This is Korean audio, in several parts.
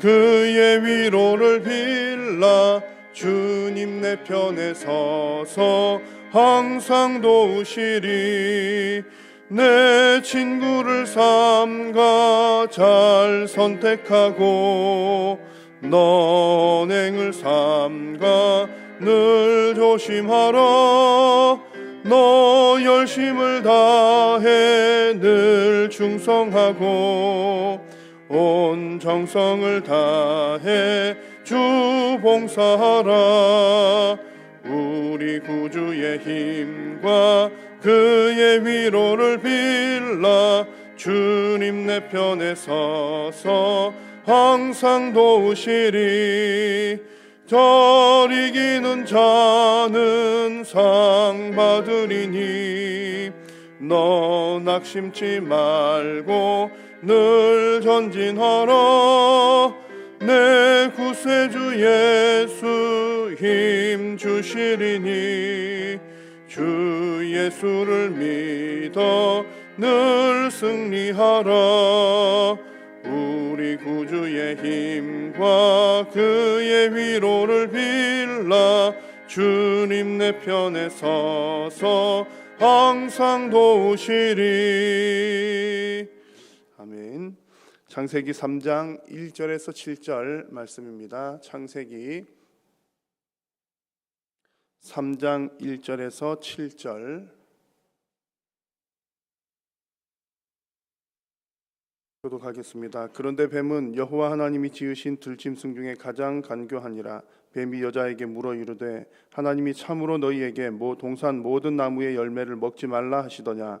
그의 위로를 빌라 주님 내 편에 서서 항상 도우시리. 내 친구를 삼가 잘 선택하고 너행을 삼가 늘 조심하라. 너 열심을 다해 늘 충성하고 온 정성을 다해 주 봉사하라. 우리 구주의 힘과 그의 위로를 빌라. 주님 내 편에 서서 항상 도우시리. 절 이기는 자는 상 받으리니 너 낙심치 말고 늘 전진하라 내 구세주 예수 힘 주시리니 주 예수를 믿어 늘 승리하라. 우리 구주의 힘과 그의 위로를 빌라. 주님 내 편에 서서 항상 도우시리 창세기 3장 1절에서 7절 말씀입니다. 창세기 3장 1절에서 7절. 교독하겠습니다. 그런데 뱀은 여호와 하나님이 지으신 들짐승 중에 가장 간교하니라. 뱀이 여자에게 물어 이르되 하나님이 참으로 너희에게 모 동산 모든 나무의 열매를 먹지 말라 하시더냐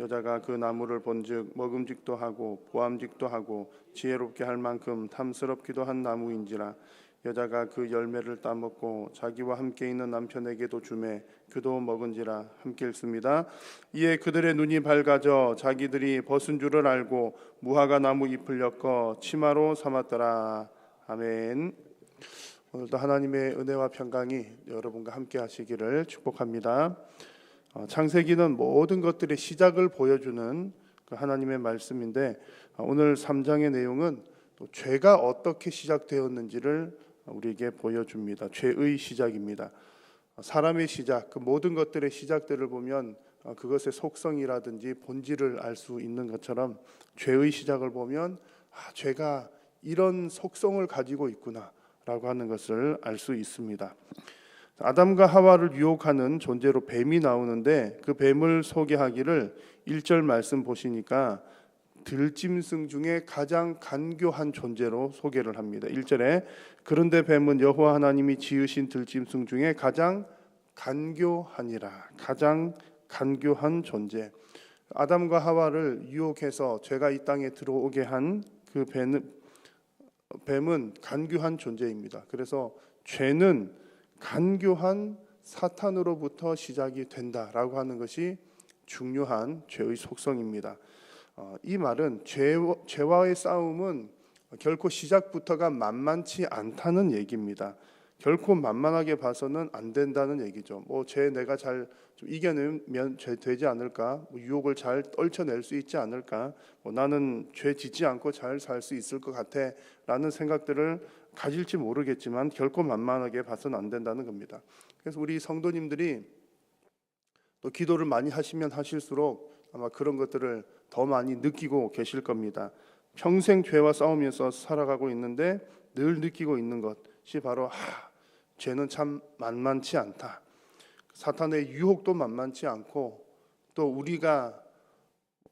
여자가 그 나무를 본즉 먹음직도 하고 보암직도 하고 지혜롭게 할 만큼 탐스럽기도 한 나무인지라 여자가 그 열매를 따먹고 자기와 함께 있는 남편에게도 주매 그도 먹은지라 함께 읽습니다. 이에 그들의 눈이 밝아져 자기들이 벗은 줄을 알고 무화과 나무 잎을 엮어 치마로 삼았더라. 아멘. 오늘도 하나님의 은혜와 평강이 여러분과 함께 하시기를 축복합니다. 어, 창세기는 모든 것들의 시작을 보여주는 그 하나님의 말씀인데 어, 오늘 3장의 내용은 또 죄가 어떻게 시작되었는지를 우리에게 보여줍니다. 죄의 시작입니다. 어, 사람의 시작, 그 모든 것들의 시작들을 보면 그것의 속성이라든지 본질을 알 수 있는 것처럼 죄의 시작을 보면 아, 죄가 이런 속성을 가지고 있구나라고 하는 것을 알 수 있습니다. 아담과 하와를 유혹하는 존재로 뱀이 나오는데 그 뱀을 소개하기를 1절 말씀 보시니까 들짐승 중에 가장 간교한 존재로 소개를 합니다. 1절에 그런데 뱀은 여호와 하나님이 지으신 들짐승 중에 가장 간교하니라. 가장 간교한 존재. 아담과 하와를 유혹해서 죄가 이 땅에 들어오게 한 그 뱀은, 간교한 존재입니다. 그래서 죄는 간교한 사탄으로부터 시작이 된다라고 하는 것이 중요한 죄의 속성입니다. 어, 이 말은 죄, 죄와의 싸움은 결코 시작부터가 만만치 않다는 얘기입니다. 결코 만만하게 봐서는 안 된다는 얘기죠. 뭐 죄 내가 잘좀 이겨내면 죄 되지 않을까? 뭐 유혹을 잘 떨쳐낼 수 있지 않을까? 뭐 나는 죄 짓지 않고 잘 살 수 있을 것 같아라는 생각들을 가질지 모르겠지만 결코 만만하게 봐서는 안 된다는 겁니다. 그래서 우리 성도님들이 또 기도를 많이 하시면 하실수록 아마 그런 것들을 더 많이 느끼고 계실 겁니다. 평생 죄와 싸우면서 살아가고 있는데 늘 느끼고 있는 것이 바로 하, 죄는 참 만만치 않다. 사탄의 유혹도 만만치 않고 또 우리가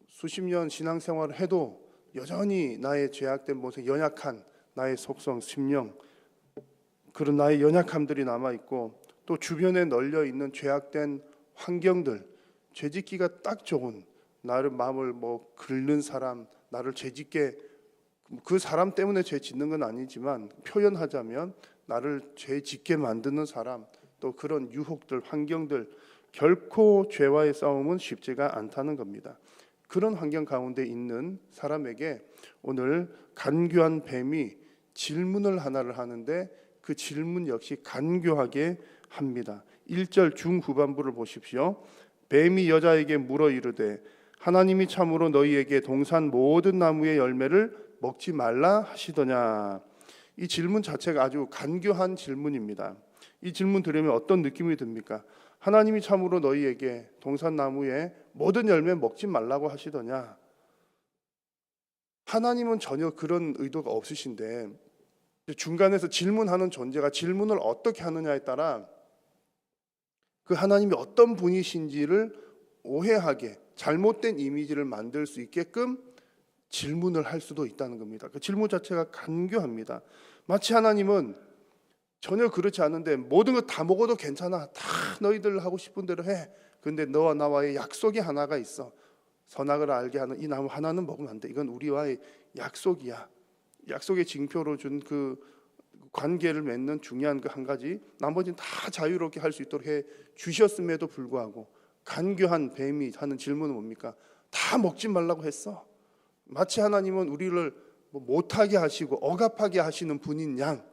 수십 년 신앙생활을 해도 여전히 나의 죄악된 모습, 연약한 나의 속성, 심령 그런 나의 연약함들이 남아 있고 또 주변에 널려 있는 죄악된 환경들, 죄짓기가 딱 좋은 나를 마음을 뭐 긁는 사람, 나를 죄짓게 그 사람 때문에 죄 짓는 건 아니지만 표현하자면 나를 죄 짓게 만드는 사람, 또 그런 유혹들, 환경들 결코 죄와의 싸움은 쉽지가 않다는 겁니다. 그런 환경 가운데 있는 사람에게 오늘 간교한 뱀이 질문을 하나를 하는데 그 질문 역시 간교하게 합니다. 1절 중후반부를 보십시오. 뱀이 여자에게 물어 이르되 하나님이 참으로 너희에게 동산 모든 나무의 열매를 먹지 말라 하시더냐. 이 질문 자체가 아주 간교한 질문입니다. 이 질문 들으면 어떤 느낌이 듭니까? 하나님이 참으로 너희에게 동산 나무의 모든 열매 먹지 말라고 하시더냐? 하나님은 전혀 그런 의도가 없으신데 중간에서 질문하는 존재가 질문을 어떻게 하느냐에 따라 그 하나님이 어떤 분이신지를 오해하게 잘못된 이미지를 만들 수 있게끔 질문을 할 수도 있다는 겁니다. 그 질문 자체가 간교합니다. 마치 하나님은 전혀 그렇지 않은데 모든 것다 먹어도 괜찮아. 다 너희들 하고 싶은 대로 해. 근데 너와 나와의 약속이 하나가 있어. 선악을 알게 하는 이 나무 하나는 먹으면 안 돼. 이건 우리와의 약속이야. 약속의 징표로 준 그 관계를 맺는 중요한 그 한 가지. 나머지는 다 자유롭게 할 수 있도록 해 주셨음에도 불구하고 간교한 뱀이 하는 질문은 뭡니까? 다 먹지 말라고 했어. 마치 하나님은 우리를 뭐 못하게 하시고 억압하게 하시는 분인 양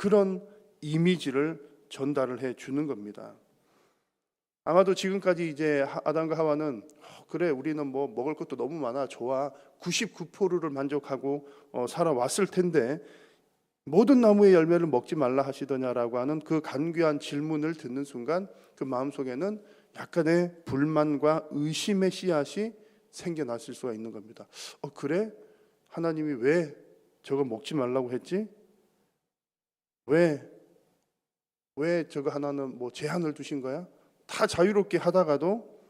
그런 이미지를 전달을 해 주는 겁니다. 아마도 지금까지 이제 아담과 하와는 어, 그래 우리는 뭐 먹을 것도 너무 많아 좋아 99%를 만족하고 어, 살아왔을 텐데 모든 나무의 열매를 먹지 말라 하시더냐라고 하는 그 간귀한 질문을 듣는 순간 그 마음 속에는 약간의 불만과 의심의 씨앗이 생겨났을 수가 있는 겁니다. 어 그래 하나님이 왜 저거 먹지 말라고 했지? 왜, 왜 저거 하나는 뭐 제한을 두신 거야? 다 자유롭게 하다가도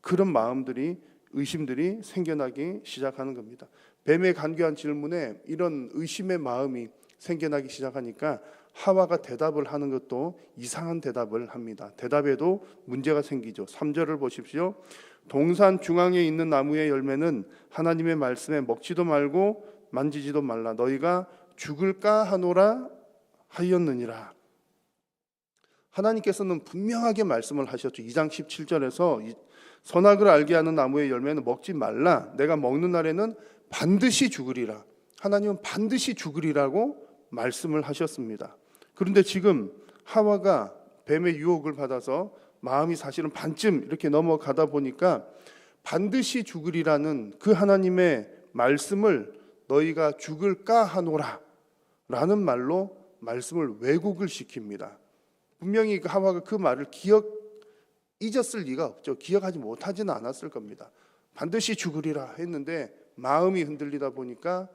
그런 마음들이 의심들이 생겨나기 시작하는 겁니다. 뱀의 간교한 질문에 이런 의심의 마음이 생겨나기 시작하니까 하와가 대답을 하는 것도 이상한 대답을 합니다. 대답에도 문제가 생기죠. 3절을 보십시오. 동산 중앙에 있는 나무의 열매는 하나님의 말씀에 먹지도 말고 만지지도 말라. 너희가 죽을까 하노라 하였느니라. 하나님께서는 분명하게 말씀을 하셨죠. 2장 17절에서 선악을 알게 하는 나무의 열매는 먹지 말라. 내가 먹는 날에는 반드시 죽으리라. 하나님은 반드시 죽으리라고 말씀을 하셨습니다. 그런데 지금 하와가 뱀의 유혹을 받아서 마음이 사실은 반쯤 이렇게 넘어가다 보니까 반드시 죽으리라는 그 하나님의 말씀을 너희가 죽을까 하노라 라는 말로 말씀을 왜곡을 시킵니다. 분명히 그 하와가 그 말을 기억 잊었을 리가 없죠. 기억하지 못하지는 않았을 겁니다. 반드시 죽으리라 했는데 마음이 흔들리다 보니까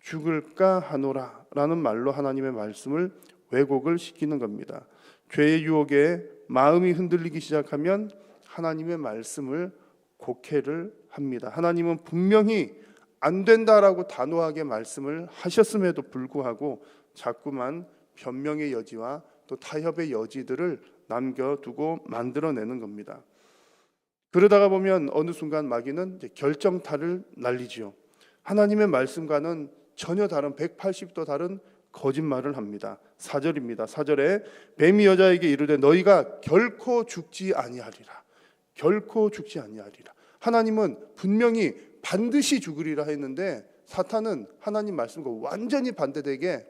죽을까 하노라라는 말로 하나님의 말씀을 왜곡을 시키는 겁니다. 죄의 유혹에 마음이 흔들리기 시작하면 하나님의 말씀을 곡해를 합니다. 하나님은 분명히 안 된다라고 단호하게 말씀을 하셨음에도 불구하고 자꾸만 변명의 여지와 또 타협의 여지들을 남겨두고 만들어내는 겁니다. 그러다가 보면 어느 순간 마귀는 결정타를 날리지요. 하나님의 말씀과는 전혀 다른 180도 다른 거짓말을 합니다. 4절입니다. 4절에 뱀이 여자에게 이르되 너희가 결코 죽지 아니하리라. 결코 죽지 아니하리라. 하나님은 분명히 반드시 죽으리라 했는데 사탄은 하나님 말씀과 완전히 반대되게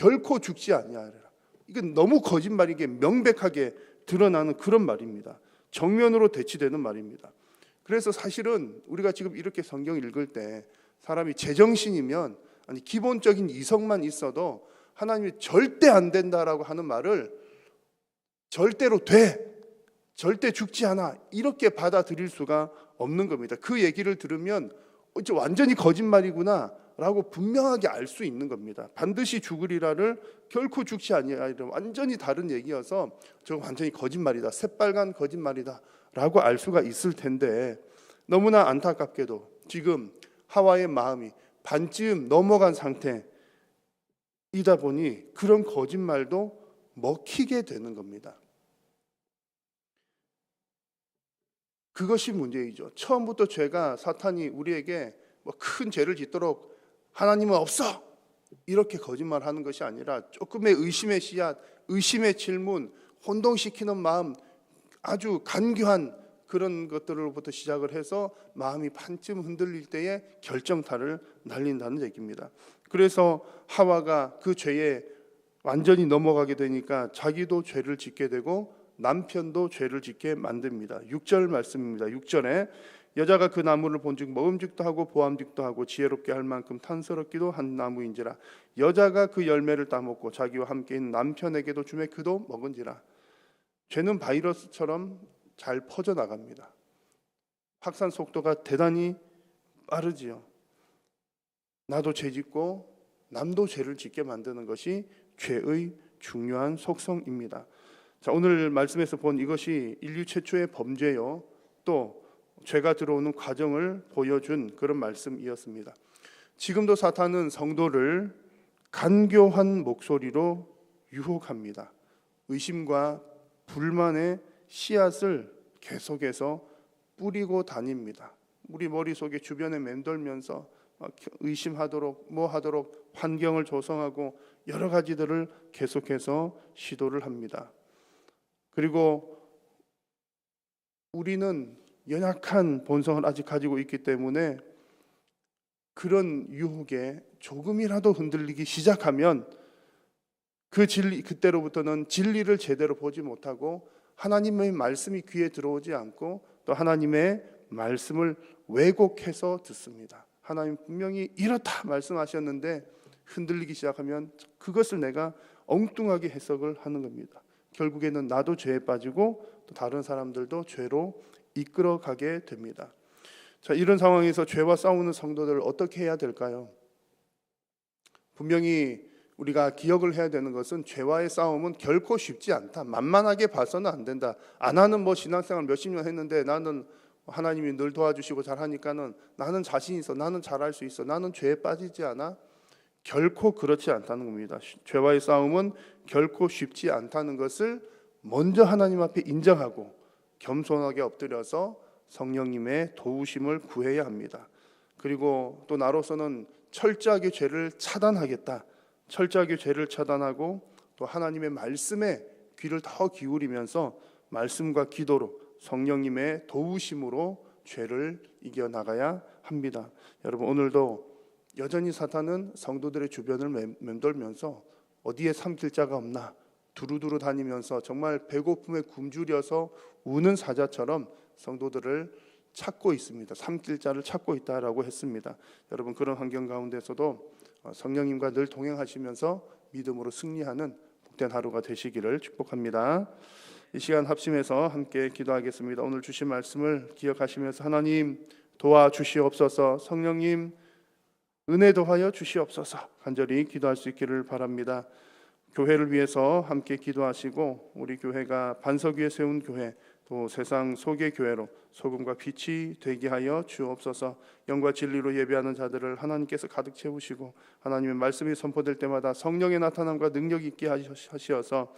결코 죽지 아니하리라. 이건 너무 거짓말이게 명백하게 드러나는 그런 말입니다. 정면으로 대치되는 말입니다. 그래서 사실은 우리가 지금 이렇게 성경 읽을 때 사람이 제정신이면 아니 기본적인 이성만 있어도 하나님이 절대 안 된다라고 하는 말을 절대로 돼 절대 죽지 않아 이렇게 받아들일 수가 없는 겁니다. 그 얘기를 들으면 완전히 거짓말이구나 라고 분명하게 알 수 있는 겁니다. 반드시 죽으리라를 결코 죽지 아니하리라 완전히 다른 얘기여서 저거 완전히 거짓말이다. 새빨간 거짓말이다 라고 알 수가 있을 텐데 너무나 안타깝게도 지금 하와의 마음이 반쯤 넘어간 상태이다 보니 그런 거짓말도 먹히게 되는 겁니다. 그것이 문제이죠. 처음부터 죄가 사탄이 우리에게 뭐 큰 죄를 짓도록 하나님은 없어 이렇게 거짓말하는 것이 아니라 조금의 의심의 씨앗, 의심의 질문, 혼동시키는 마음, 아주 간교한 그런 것들로부터 시작을 해서 마음이 반쯤 흔들릴 때에 결정타를 날린다는 얘기입니다. 그래서 하와가 그 죄에 완전히 넘어가게 되니까 자기도 죄를 짓게 되고 남편도 죄를 짓게 만듭니다. 6절 말씀입니다. 6절에 여자가 그 나무를 본즉 먹음직도 하고 보암직도 하고 지혜롭게 할 만큼 탄스럽기도 한 나무인지라 여자가 그 열매를 따먹고 자기와 함께 있는 남편에게도 주매 그도 먹은지라 죄는 바이러스처럼 잘 퍼져 나갑니다. 확산 속도가 대단히 빠르지요. 나도 죄 짓고 남도 죄를 짓게 만드는 것이 죄의 중요한 속성입니다. 자, 오늘 말씀에서 본 이것이 인류 최초의 범죄요. 또 죄가 들어오는 과정을 보여준 그런 말씀이었습니다. 지금도 사탄은 성도를 간교한 목소리로 유혹합니다. 의심과 불만의 씨앗을 계속해서 뿌리고 다닙니다. 우리 머릿속에 주변에 맴돌면서 의심하도록 뭐 하도록 환경을 조성하고 여러 가지들을 계속해서 시도를 합니다. 그리고 우리는 연약한 본성을 아직 가지고 있기 때문에 그런 유혹에 조금이라도 흔들리기 시작하면 그 진리 그때로부터는 진리를 제대로 보지 못하고 하나님의 말씀이 귀에 들어오지 않고 또 하나님의 말씀을 왜곡해서 듣습니다. 하나님 분명히 이렇다 말씀하셨는데 흔들리기 시작하면 그것을 내가 엉뚱하게 해석을 하는 겁니다. 결국에는 나도 죄에 빠지고 또 다른 사람들도 죄로 이끌어 가게 됩니다. 자, 이런 상황에서 죄와 싸우는 성도들을 어떻게 해야 될까요? 분명히 우리가 기억을 해야 되는 것은 죄와의 싸움은 결코 쉽지 않다. 만만하게 봐서는 안 된다. 안 하는 뭐 신앙생활 몇십 년 했는데 나는 하나님이 늘 도와주시고 잘하니까는 나는 자신 있어. 나는 잘할 수 있어. 나는 죄에 빠지지 않아. 결코 그렇지 않다는 겁니다. 죄와의 싸움은 결코 쉽지 않다는 것을 먼저 하나님 앞에 인정하고 겸손하게 엎드려서 성령님의 도우심을 구해야 합니다. 그리고 또 나로서는 철저하게 죄를 차단하겠다. 철저하게 죄를 차단하고 또 하나님의 말씀에 귀를 더 기울이면서 말씀과 기도로 성령님의 도우심으로 죄를 이겨 나가야 합니다. 여러분 오늘도 여전히 사탄은 성도들의 주변을 맴돌면서 어디에 삼킬 자가 없나 두루두루 다니면서 정말 배고픔에 굶주려서 우는 사자처럼 성도들을 찾고 있습니다. 삼킬 자를 찾고 있다라고 했습니다. 여러분 그런 환경 가운데서도 어, 성령님과 늘 동행하시면서 믿음으로 승리하는 복된 하루가 되시기를 축복합니다. 이 시간 합심해서 함께 기도하겠습니다. 오늘 주신 말씀을 기억하시면서 하나님 도와주시옵소서 성령님 은혜 도하여 주시옵소서 간절히 기도할 수 있기를 바랍니다. 교회를 위해서 함께 기도하시고 우리 교회가 반석 위에 세운 교회 또 세상 속의 교회로 소금과 빛이 되게 하여 주옵소서. 영과 진리로 예배하는 자들을 하나님께서 가득 채우시고 하나님의 말씀이 선포될 때마다 성령의 나타남과 능력 있게 하시어서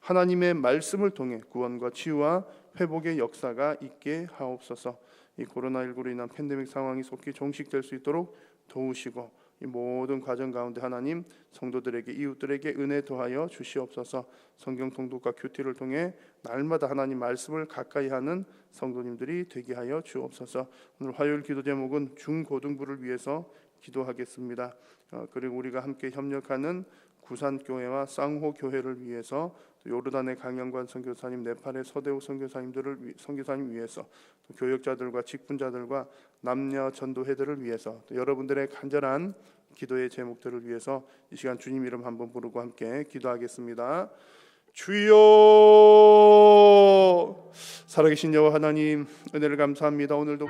하나님의 말씀을 통해 구원과 치유와 회복의 역사가 있게 하옵소서. 이 코로나19로 인한 팬데믹 상황이 속히 종식될 수 있도록 도우시고 이 모든 과정 가운데 하나님 성도들에게 이웃들에게 은혜 더하여 주시옵소서. 성경 통독과 큐티를 통해 날마다 하나님 말씀을 가까이 하는 성도님들이 되게 하여 주옵소서. 오늘 화요일 기도 제목은 중고등부를 위해서 기도하겠습니다. 어, 그리고 우리가 함께 협력하는 구산 교회와 쌍호 교회를 위해서 또 요르단의 강영관 선교사님, 네팔의 서대우 선교사님들을 위- 선교사님 위해서 또 교역자들과 직분자들과 남녀 전도회들을 위해서 또 여러분들의 간절한 기도의 제목들을 위해서 이 시간 주님 이름 한번 부르고 함께 기도하겠습니다. 주여 살아계신 여호와 하나님 은혜를 감사합니다. 오늘도